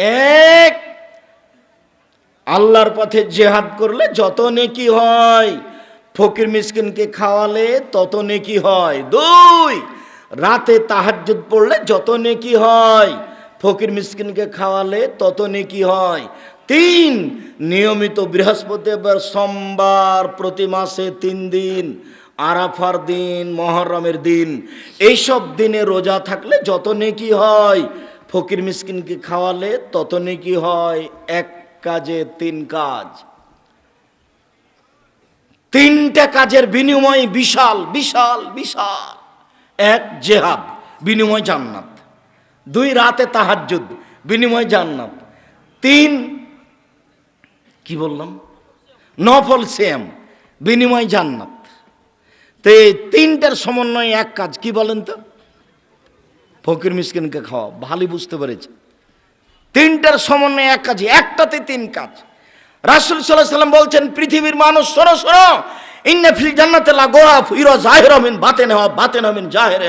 এক। আল্লাহর পথে জেহাদ করলে যত নেকি হয়, ফকির মিসকিনকে খাওয়ালে তত নেকি হয়। দুই, রাতে তাহাজ্জুদ পড়লে যত নেকি হয়, ফকির মিসকিনকে খাওয়ালে তত নেকি হয়। তিন, নিয়মিত বৃহস্পতিবার, সোমবার প্রতি মাসে তিন দিন, আরাফার দিন, মহরমের দিন, এইসব দিনে রোজা থাকলে যত নেকি হয় ফকির মিসকিনকে খাওয়ালে তত নেকি হয়? এক কাজে তিন কাজ। তিনটা কাজের বিনিময় বিশাল বিশাল বিশাল। এক, জেহাদ, বিনিময় জান্নাত। দুই, রাতে তাহাজ্জুদ, বিনিময় জান্নাত। তিন, কি বললাম? নফল সেম বিনিময় জান্নাত। তো তিনটার সমন্বয়ে এক কাজ, কি বলেন তো? ফকির মিসকিনকে খাওয়া ভালোই বুঝতে পেরেছে। তিনটার সমন্বয়ে এক কাজ, একটাতে তিন কাজ। রাসুল সাল্লাহ সাল্লাম বলছেন, পৃথিবীর মানুষ সরো সরো ইন্না ফিল জান্নাতে লা গোরাফ ইরা জাহির মিন বাতেন হওয়া বাতেন মিন জাহের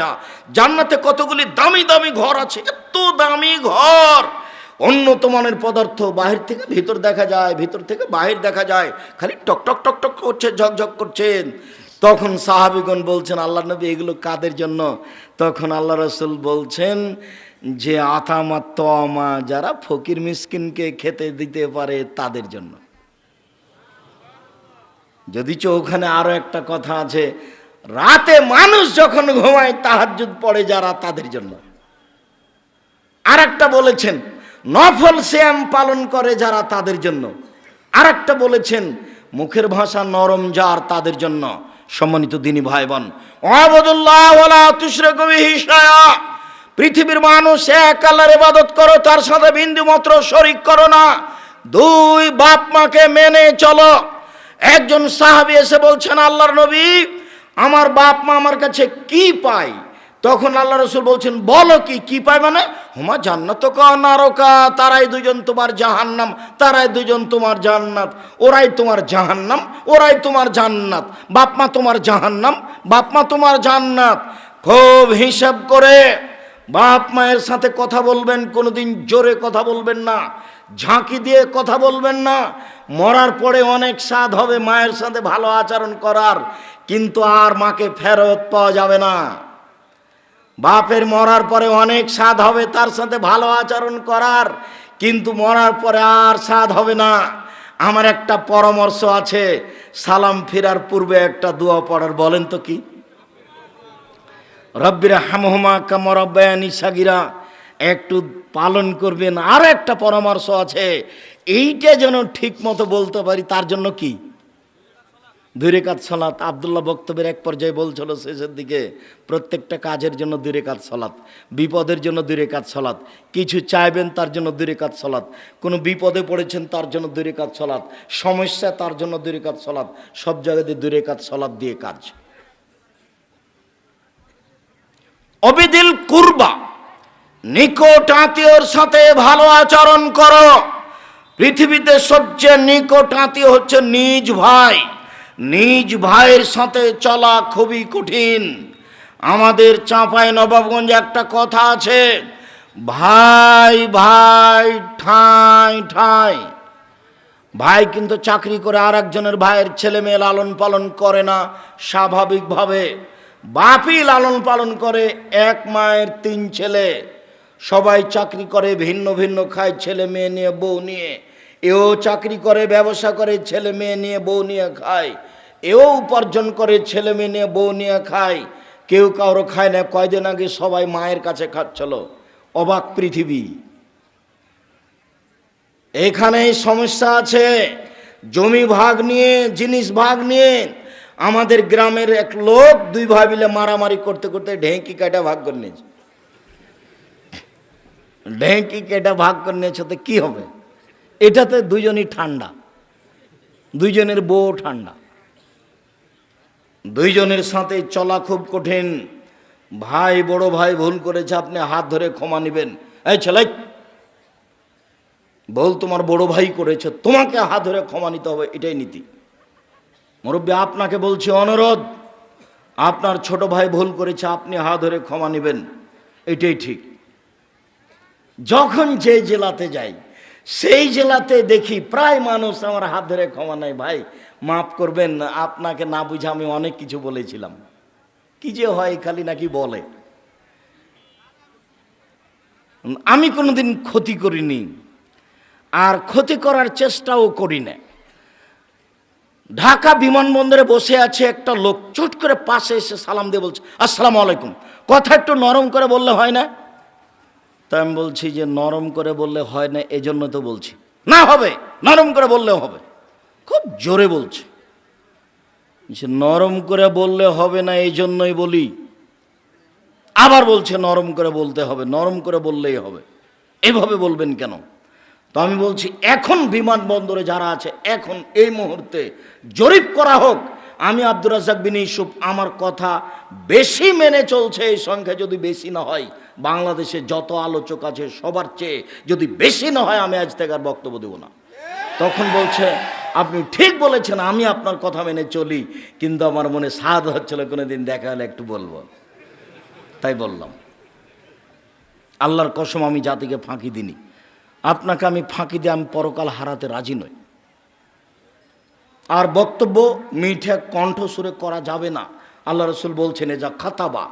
জান্নাতে কতগুলি দামি দামি ঘর আছে? এত দামি ঘর। উন্নত মানের পদার্থ বাহির থেকে ভিতর দেখা যায়, ভিতর থেকে বাহির দেখা যায়। খালি টক টক টক টক করছে, ঝকঝক করছেন। তখন সাহাবিগণ বলছেন আল্লাহ নবী এগুলো কাদের জন্য? তখন আল্লাহ রসুল বলছেন যে আতামা তমা যারা ফকির মিসকিনকে খেতে দিতে পারে তাদের জন্য। যদি ওখানে আরও একটা কথা আছে, রাতে মানুষ যখন ঘুমায়, তাহাজ্জুদ পড়ে যারা তাদের জন্য। আর একটা বলেছেন, নফল শ্যাম পালন করে যারা তাদের জন্য। আর একটা বলেছেন, মুখের ভাষা নরম যার তাদের জন্য। সম্মানিত দিনী ভাই বোন পৃথিবীর মানুষ এক আল্লাহর ইবাদত করো, তার সাথে বিন্দু মাত্র শরিক করো না। দুই বাপ মাকে মেনে চলো। একজন সাহাবি এসে বলছেন, আল্লাহর নবী, আমার বাপ মা আমার কাছে কি পায়? তখন আল্লাহ রসুল বলছেন, বলো কি কি পায় মানে? হুমা জান্নাত নারকা, তারাই দুজন তোমার জাহান্নাম, তারাই দুজন তোমার জান্নাত, ওরাই তোমার জাহান্নাম, ওরাই তোমার জান্নাত, বাপমা তোমার জাহান্নাম, বাপমা তোমার জান্নাত। খুব হিসাব করে বাপ মায়ের সাথে কথা বলবেন, কোনোদিন জোরে কথা বলবেন না, ঝাঁকি দিয়ে কথা বলবেন না। মরার পরে অনেক স্বাদ হবে মায়ের সাথে ভালো আচরণ করার, কিন্তু আর মাকে ফেরত পাওয়া যাবে না। বাপের মরার পরে অনেক স্বাদ হবে, তার সাথে ভালো আচরণ করার, কিন্তু মরার পরে আর স্বাদ হবে না। আমার একটা পরামর্শ আছে, সালাম ফেরার পূর্বে একটা দোয়া পড়ার, বলেন তো কি? রব্বিরা হামহমা কামরব্বায়ানি সাগিরা, একটু পালন করবেন। আর একটা পরামর্শ আছে, এইটা যেন ঠিক মতো বলতে পারি, তার জন্য কি? দুই রেখাত সলাৎ আবদুল্লাহ বক্তব্যের এক পর্যায়ে বলছিল, শেষের দিকে প্রত্যেকটা কাজের জন্য দুই রেখাত সলাৎ বিপদের জন্য দুই রেখাত সলাৎ কিছু চাইবেন তার জন্য দুই রেখাত সলাৎ কোনো বিপদে পড়েছেন তার জন্য দুই রেখাত সলাৎ সমস্যা তার জন্য দুই রেখাত সলাৎ সব জায়গাতে দুই রেখাত সলাৎ দিয়ে কাজ। অবিদিল কুরবা, নিকট আত্মীয়র সাথে ভালো আচরণ করো। পৃথিবীতে সবচেয়ে নিকট আত্মীয় হচ্ছে নিজ ভাই। নিজ ভাইয়ের সাথে চলা খুবই কঠিন। আমাদের চাঁপায় নবাবগঞ্জে একটা কথা আছে, ভাই ভাই, ঠাঁই ঠাঁই। ভাই কিন্তু চাকরি করে আর একজনের ভাইয়ের ছেলে মেয়ে লালন পালন করে না, স্বাভাবিকভাবে। বাপই লালন পালন করে, এক মায়ের তিন ছেলে। সবাই চাকরি করে, ভিন্ন ভিন্ন খায় ছেলে মেয়ে নিয়ে, বউ নিয়ে। এও চাকরি করে, ব্যবসা করে ছেলে মেয়ে নিয়ে, বউ নিয়ে খায়। এও উপার্জন করে, ছেলে মেয়ে নিয়ে, বউ নিয়ে খায়। কেউ কারও খায় না। কয়দিন আগে সবাই মায়ের কাছে খাচ্ছিল? অবাক পৃথিবী। এখানে সমস্যা আছে। জমি ভাগ নিয়ে, জিনিস ভাগ নিয়ে, আমাদের গ্রামের এক লোক দুই ভাই মিলে মারামারি করতে করতে ঢেঁকি কাটা ভাগ করে নিয়েছে। ঢেঁকি কেটা ভাগ করে নিয়েছে তো কি হবে? এটাতে দুজনই ঠান্ডা। দুইজনের বউ ঠান্ডা। দুইজনের সাথে চলা খুব কঠিন। ভাই, বড় ভাই, ভুল করেছে, আপনি হাত ধরে ক্ষমা নেবেন। এই ছেলে বল তোমার বড় ভাই করেছে, তোমাকে হাত ধরে ক্ষমা নিতে হবে, এটাই নীতি। মুরব্বী, আপনাকে বলছি অনুরোধ, আপনার ছোট ভাই ভুল করেছে, আপনি হাত ধরে ক্ষমা নেবেন, এটাই ঠিক। যখন যে জেলাতে যাই, সেই জেলাতে দেখি প্রায় মানুষ আমার হাত ধরে ক্ষমা নেয়, ভাই মাফ করবেন, আপনাকে না বুঝে আমি অনেক কিছু বলেছিলাম। কি যে হয় খালি নাকি বলে। আমি কোনোদিন ক্ষতি করিনি, আর ক্ষতি করার চেষ্টাও করি না ঢাকা বিমানবন্দরে বসে আছে একটা লোক, চট করে পাশে এসে সালাম দিয়ে বলছে, আসসালামু আলাইকুম। কথা একটু নরম করে বললে হয় না? তা আমি বলছি যে, নরম করে বললে হয় না, এজন্য তো বলছি। না হবে, নরম করে বললেও হবে। খুব জোরে বলছে। নরম করে বললে হবে না, এই জন্যই বলি। আবার বলছে, নরম করে বলতে হবে, নরম করে বললেই হবে। এভাবে বলবেন কেন? তো আমি বলছি, এখন বিমানবন্দরে যারা আছে, এখন এই মুহূর্তে জরিপ করা হোক। আমি আব্দুর রাজাক বিন ইউসুফ, আমার কথা বেশি মেনে চলছে এই সংখ্যা যদি বেশি না হয়। বাংলাদেশে যত আলোচক আছে, সবার চেয়ে যদি বেশি না হয়, আমি আজ থেকে আর বক্তব্য দেবো না। তখন বলছে, আপনি ঠিক বলেছেন, আমি আপনার কথা মেনে চলি। কিন্তু আমার মনে সাদ হচ্ছিল কোনো দিন দেখা হলে একটু বলব। তাই বললাম। আল্লাহর কসম, আমি জাতিকে ফাঁকি দিনি আপনাকে আমি ফাঁকি দিয়ে আমি পরকাল হারাতে রাজি নই। আর বক্তব্য মিঠে কণ্ঠ সুরে করা যাবে না। আল্লাহ রসুল বলছেন এ যা খাতাবা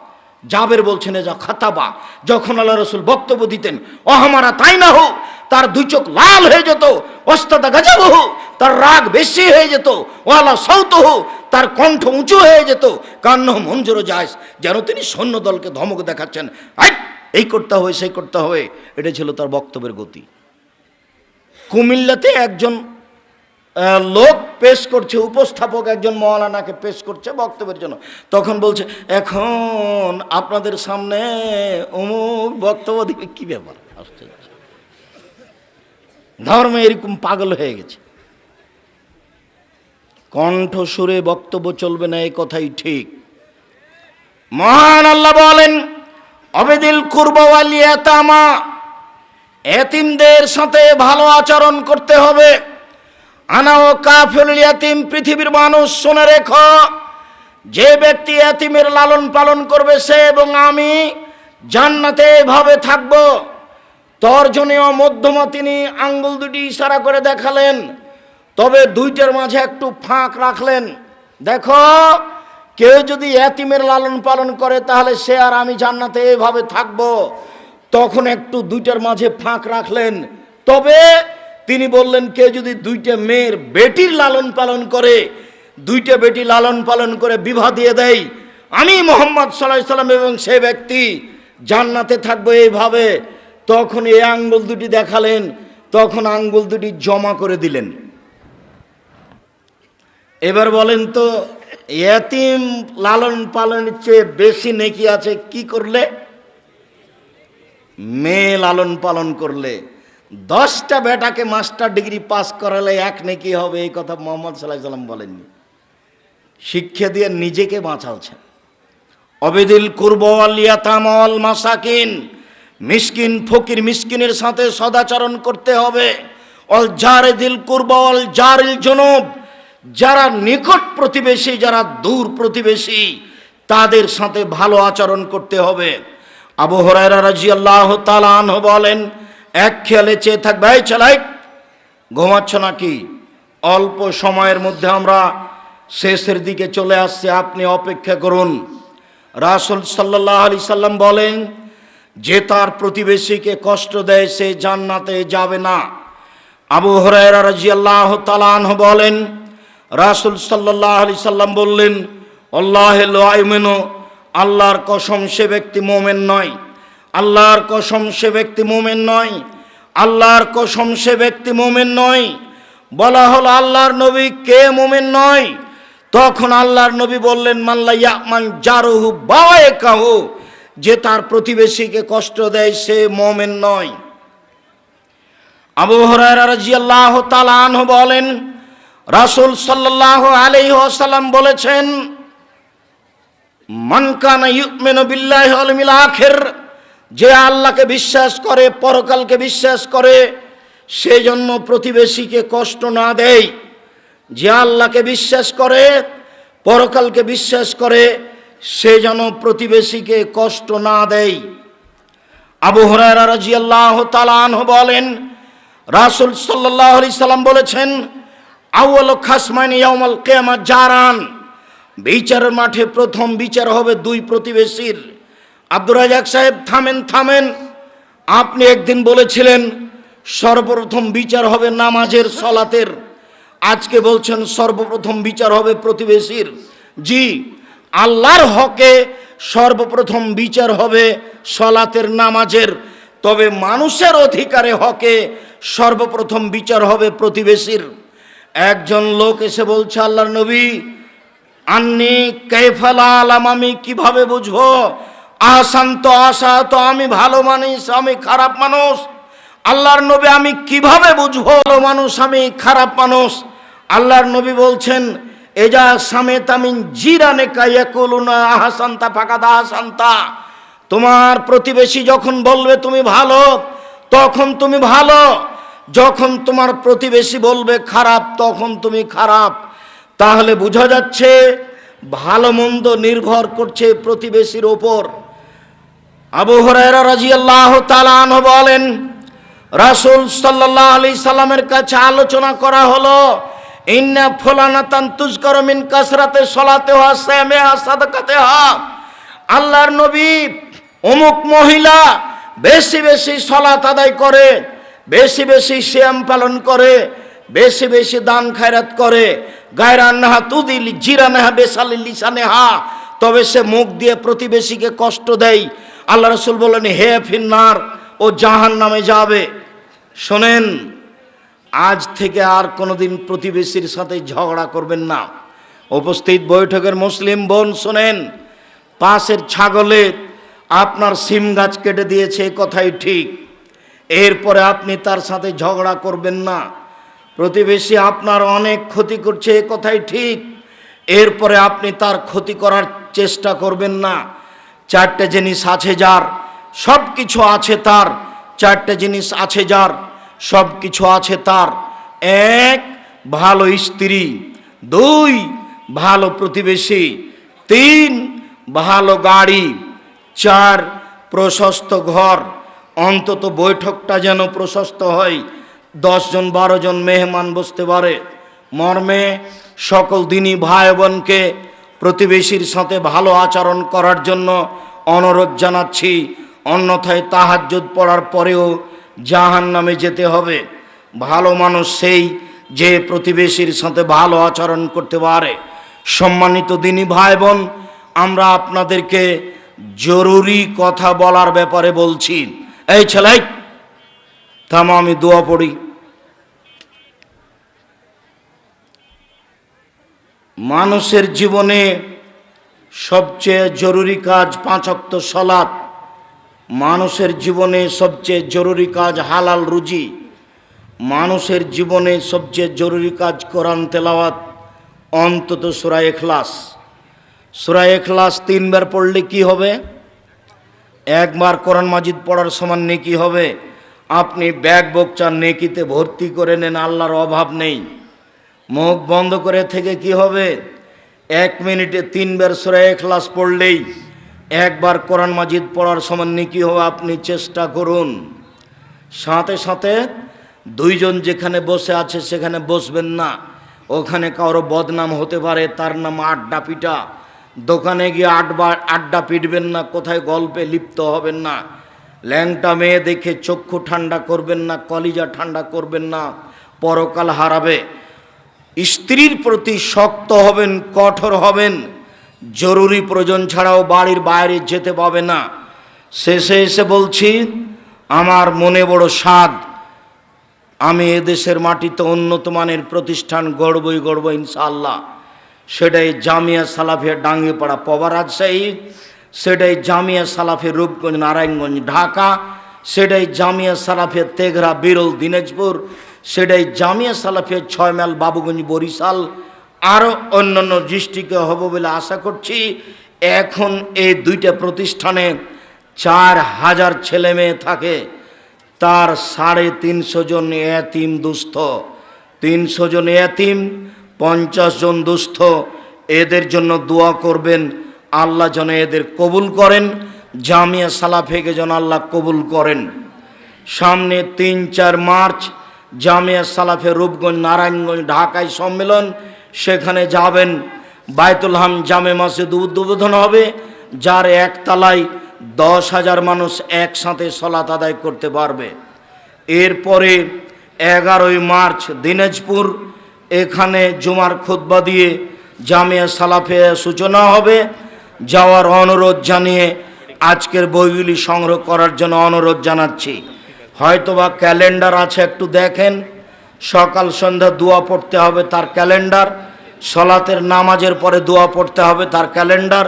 জাবের বলছেন যা খাতাবা, যখন আল্লাহ রসুল বক্তব্য দিতেন, ও আমারা তাই না হোক তার দুই চোখ লাল হয়ে যেত অস্তাদা গাজাব হোক তার রাগ বেশি হয়ে যেত, ও আল্লাহ সৌত হোক তার কণ্ঠ উঁচু হয়ে যেত কান্ন মঞ্জুর যায় যেন তিনি সৈন্য দলকে ধমক দেখাচ্ছেন। আই, এই করতে হবে সেই করতে হবে এটা ছিল তার বক্তব্যের গতি। কুমিল্লাতে একজন লোক পেশ করছে, উপস্থাপক একজন মৌলানাকে পেশ করছে বক্তব্যের জন্য। তখন বলছে, এখন আপনাদের সামনে অমুক বক্তব্য দিবে কি ব্যাপার? আশ্চর্য ধর্মে এরকম পাগল হয়ে গেছে। কণ্ঠ সুরে বক্তব্য চলবে না এই কথাই ঠিক। মহান আল্লাহ বলেন, অবেদিল কুরবালিয়াতামা এতিমদের সাথে ভালো আচরণ করতে হবে। আনা ও কাফেল ইয়াতিম পৃথিবীর মানুষ শুনে রেখো, যে ব্যক্তি এতিমের লালন পালন করবে সে এবং আমি জান্নাতে এভাবে থাকব। তর্জনীয় মধ্যমা তিনি আঙ্গুল দুটি ইশারা করে দেখালেন, তবে দুইটার মাঝে একটু ফাঁক রাখলেন। দেখো, কেউ যদি এতিমের লালন পালন করে, তাহলে সে আর আমি জান্নাতে এভাবে থাকব। তখন একটু দুইটার মাঝে ফাঁক রাখলেন। তবে তিনি বললেন কেউ যদি দুইটা মেয়ের বেটির লালন পালন করে, দুইটা বেটি লালন পালন করে বিবাহ দিয়ে দেয়, আমি মোহাম্মদ সাল্লাহ সাল্লাম এবং সে ব্যক্তি জান্নাতে থাকব এইভাবে। তখন এই আঙ্গুল দুটি দেখালেন, তখন আঙ্গুল দুটি জমা করে দিলেন। এবার বলেন তো, এতিম লালন পালনের চেয়ে বেশি নেকি আছে, কি করলে? মেয়ে লালন পালন করলে। দশটা বেটাকে মাস্টার ডিগ্রি পাস করালে এক নেকি হবে? এই কথা মোহাম্মদ সাল্লাহ সাল্লাম বলেননি। শিক্ষা দিয়ে নিজেকে বাঁচালছেন। অবেদিল কুরব আলিয়াতামল মাসাকিন, মিসকিন, ফকির মিসকিনের সাথে সদাচরণ করতে হবে। অল জারে দিল কুরব অল জারিল জনব, যারা নিকট প্রতিবেশী, যারা দূর প্রতিবেশী, তাদের সাথে ভালো আচরণ করতে হবে। আবু হরাইরা রাজি আল্লাহ তালান বলেন এক খেয়ালে চেয়ে থাকবে, এই চালাই, ঘুমাচ্ছ নাকি? অল্প সময়ের মধ্যে আমরা শেষের দিকে চলে আসছে, আপনি অপেক্ষা করুন। রাসুল সাল্লাহ আলি সাল্লাম বলেন, যে তার প্রতিবেশীকে কষ্ট দেয়, সে জান্নাতে যাবে না। আবু হরাইরা রাজি আল্লাহ তালান বলেন, রাসুল সাল্লাহ আলি সাল্লাম বললেন, আল্লাহ আল্লাহর কসম সে ব্যক্তি মোমেন নয়। আল্লাহর কসম সে ব্যক্তি মোমেন নয়, আল্লাহর কসম সে ব্যক্তি মোমেন নয়। বলা হলো আল্লাহর নবী কে মোমেন নয়? তখন আল্লাহর নবী বললেন মাল্লা ইয়ামান জারুহু বাওয়ায়ে কাহু যে তার প্রতিবেশীকে কষ্ট দেয় সে মোমেন নয়। আবু তাআলা আনহু বলেন, রাসূল সাল্লাল্লাহু আলাইহি ওয়াসাল্লাম বলেছেন, মান কানা ইউমিনু বিল্লাহি ইয়াউমিল আখির যে আল্লাহকে বিশ্বাস করে, পরকালকে বিশ্বাস করে, সেই জন্য প্রতিবেশীকে কষ্ট না দেয়। যে আল্লাহকে বিশ্বাস করে, পরকালকে বিশ্বাস করে, সে যেন প্রতিবেশীকে কষ্ট না দেয়। আবু হরাইরা রাদিয়াল্লাহু তাআলা আনহু বলেন, রাসূল সাল্লাল্লাহু আলাইহি সাল্লাম বলেছেন, আউয়াল খাসমাইন কিয়ামাত জারান। বিচারের মাঠে প্রথম বিচার হবে দুই প্রতিবেশীর। আব্দুর রাজাক সাহেব, থামেন থামেন। আপনি একদিন বলেছিলেন, সর্বপ্রথম বিচার হবে নামাজের সলাতের। আজকে বলছেন, সর্বপ্রথম বিচার হবে প্রতিবেশীর। জি, আল্লাহর হকে সর্বপ্রথম বিচার হবে সলাতের, নামাজের। তবে মানুষের অধিকারে হকে সর্বপ্রথম বিচার হবে প্রতিবেশীর। একজন লোক এসে বলছে, আল্লাহর নবী, আন্নি কেফালা আলাম, আমি কীভাবে বুঝব? আসান্ত আশা, তো আমি ভালো মানুষ, আমি খারাপ মানুষ। আল্লাহর নবী আমি কীভাবে বুঝব মানুষ, আমি খারাপ মানুষ? আল্লাহর নবী বলছেন, এজা সামেত আমি জিরানে কাইয়া আহাসান্তা, ফাঁকাদা আহাসান্তা। তোমার প্রতিবেশী যখন বলবে, তুমি ভালো, তখন তুমি ভালো। যখন তোমার প্রতিবেশী বলবে, খারাপ, তখন তুমি খারাপ। তাহলে বোঝা যাচ্ছে, ভালো মন্দ নির্ভর করছে প্রতিবেশীর ওপর। আবু হরাইরা রাজিয়াল্লাহ তালান বলেন, রাসূল সাল্লাল্লাহু আলাইহি সাল্লামের কাছে আলোচনা করা হলো, ইন্না ফুলানা তান তুজকর মিন কাসরাতে সলাতে হা সামে হা সাদাকাতে হা আল্লাহর নবী অমুক মহিলা বেশি বেশি সলাত আদায় করে, বেশি বেশি শ্যাম পালন করে, বেশি বেশি দান খায়রাত করে। গায়রান নাহা তুদিল জিরা নাহা বেসালি লিসানে হা তবে সে মুখ দিয়ে প্রতিবেশীকে কষ্ট দেয় আল্লাহ রসুল বলেন হে ফিন্নার, ও জাহান নামে যাবে। শোনেন, আজ থেকে আর কোনোদিন প্রতিবেশীর সাথে ঝগড়া করবেন না। উপস্থিত বৈঠকের মুসলিম বোন, শোনেন, পাশের ছাগলে আপনার সিম গাছ কেটে দিয়েছে কথাই ঠিক। এরপরে আপনি তার সাথে ঝগড়া করবেন না। প্রতিবেশী আপনার অনেক ক্ষতি করছে, এ কথাই ঠিক। এরপরে আপনি তার ক্ষতি করার চেষ্টা করবেন না। চারটে জিনিস আছে যার সব কিছু আছে তার, চারটে জিনিস আছে যার সব কিছু আছে তার। এক, ভালো স্ত্রী। দুই, ভালো প্রতিবেশী। তিন, ভালো গাড়ি। চার, প্রশস্ত ঘর। অন্তত বৈঠকটা যেন প্রশস্ত হয়। দশজন বারো জন মেহমান বসতে পারে। মর্মে সকল দিনই ভাই বোনকে প্রতিবেশীর সাথে ভালো আচরণ করার জন্য অনুরোধ জানাচ্ছি, অন্যথায় তাহাজ্জুদ পড়ার পরেও জাহান নামে যেতে হবে। ভালো মানুষ সেই যে প্রতিবেশীর সাথে ভালো আচরণ করতে পারে। সম্মানিত দিনী ভাই বোন আমরা আপনাদেরকে জরুরি কথা বলার ব্যাপারে বলছি। এই ছেলাই থামো, আমি দোয়া পড়ি। মানুষের জীবনে সবচেয়ে জরুরি কাজ পাঁচক্ত সলাৎ মানুষের জীবনে সবচেয়ে জরুরি কাজ হালাল রুজি। মানুষের জীবনে সবচেয়ে জরুরি কাজ কোরআন তেলাওয়াত, অন্তত সুরা এখলাস সুরা এখলাস তিনবার পড়লে কি হবে? একবার কোরআন মাজিদ পড়ার সমান নেকি হবে। আপনি ব্যাগ বকচার নেকিতে ভর্তি করে নেন, আল্লাহর অভাব নেই। মুখ বন্ধ করে থেকে কি হবে? এক মিনিটে তিনবার সুরা এখলাস পড়লেই একবার কোরআন মাজিদ পড়ার সমান নেকি হবে আপনি চেষ্টা করুন। সাথে সাথে দুইজন যেখানে বসে আছে সেখানে বসবেন না। ওখানে কারও বদনাম হতে পারে, তার নাম আড্ডা পিটা। দোকানে গিয়ে আড্ডা আড্ডা পিটবেন না, কোথায় গল্পে লিপ্ত হবেন না। ল্যাংটা মেয়ে দেখে চক্ষু ঠান্ডা করবেন না, কলিজা ঠান্ডা করবেন না, পরকাল হারাবে। স্ত্রীর প্রতি শক্ত হবেন, কঠোর হবেন। জরুরি প্রয়োজন ছাড়াও বাড়ির বাইরে যেতে পাবে না। শেষে এসে বলছি, আমার মনে বড় স্বাদ, আমি এদেশের মাটিতে উন্নত মানের প্রতিষ্ঠান গড়বই গড়ব ইনশাআল্লাহ। সেটাই জামিয়া সালাফিয়া ডাঙ্গিপাড়া পবা রাজশাহী, সেটাই জামিয়া সালাফি রূপগঞ্জ, নারায়ণগঞ্জ, ঢাকা, সেটাই জামিয়া সালাফিয়া তেঘরা, বিরল দিনাজপুর সেটাই জামিয়া সালাফিয়া ছয় মাইল বাবুগঞ্জ বরিশাল আরও অন্যান্য ডিস্ট্রিক্টে হব বলে আশা করছি। এখন এই দুইটা প্রতিষ্ঠানে চার হাজার ছেলে মেয়ে থাকে। তার সাড়ে তিনশো জন এতিম দুস্থ। তিনশো জন এতিম, পঞ্চাশ জন দুস্থ। এদের জন্য দোয়া করবেন, আল্লাহ যেন এদের কবুল করেন, জামিয়া সালাফেকে যেন আল্লাহ কবুল করেন। সামনে তিন চার মার্চ জামিয়া সালাফে রূপগঞ্জ, নারায়ণগঞ্জ, ঢাকায় সম্মেলন। সেখানে যাবেন বায়তুল হাম জামে মসজিদ উদ্বোধন হবে, যার একতলায় দশ হাজার মানুষ একসাথে সলাত আদায় করতে পারবে। এরপরে এগারোই মার্চ দিনাজপুর, এখানে জুমার খুতবা দিয়ে জামিয়া সালাফে সূচনা হবে। যাওয়ার অনুরোধ জানিয়ে আজকের বইগুলি সংগ্রহ করার জন্য অনুরোধ জানাচ্ছি। হয়তোবা ক্যালেন্ডার আছে, একটু দেখেন। সকাল সন্ধ্যা দোয়া পড়তে হবে তার ক্যালেন্ডার, সলাতের নামাজের পরে দোয়া পড়তে হবে তার ক্যালেন্ডার,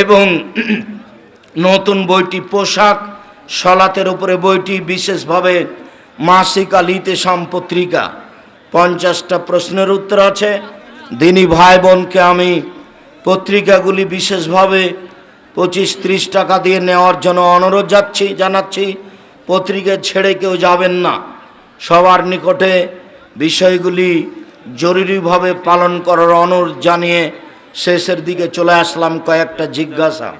এবং নতুন বইটি পোশাক, সলাতের উপরে বইটি বিশেষভাবে মাসিক আলিতে পত্রিকা। পঞ্চাশটা প্রশ্নের উত্তর আছে। দিনী ভাই বোনকে আমি পত্রিকাগুলি বিশেষভাবে পঁচিশ ত্রিশ টাকা দিয়ে নেওয়ার জন্য অনুরোধ যাচ্ছি জানাচ্ছি। পত্রিকা ছেড়ে কেউ যাবেন না। সবার নিকটে বিষয়গুলি জরুরিভাবে পালন করার অনুরোধ জানিয়ে শেষের দিকে চলে আসলাম কয়েকটা জিজ্ঞাসা।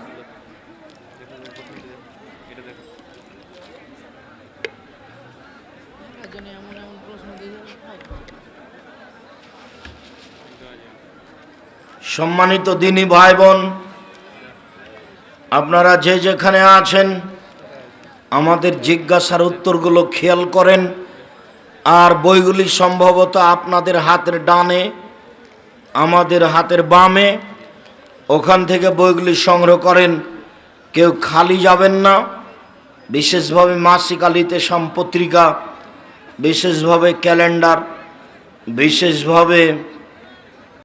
সম্মানিত দিনী ভাই বোন, আপনারা যে যেখানে আছেন আমাদের জিজ্ঞাসার উত্তরগুলো খেয়াল করেন আর বইগুলি সম্ভবত আপনাদের হাতের ডানে, আমাদের হাতের বামে। ওখান থেকে বইগুলি সংগ্রহ করেন। কেউ খালি যাবেন না। বিশেষভাবে মাসিক আলিতে সম্পত্রিকা বিশেষভাবে ক্যালেন্ডার, বিশেষভাবে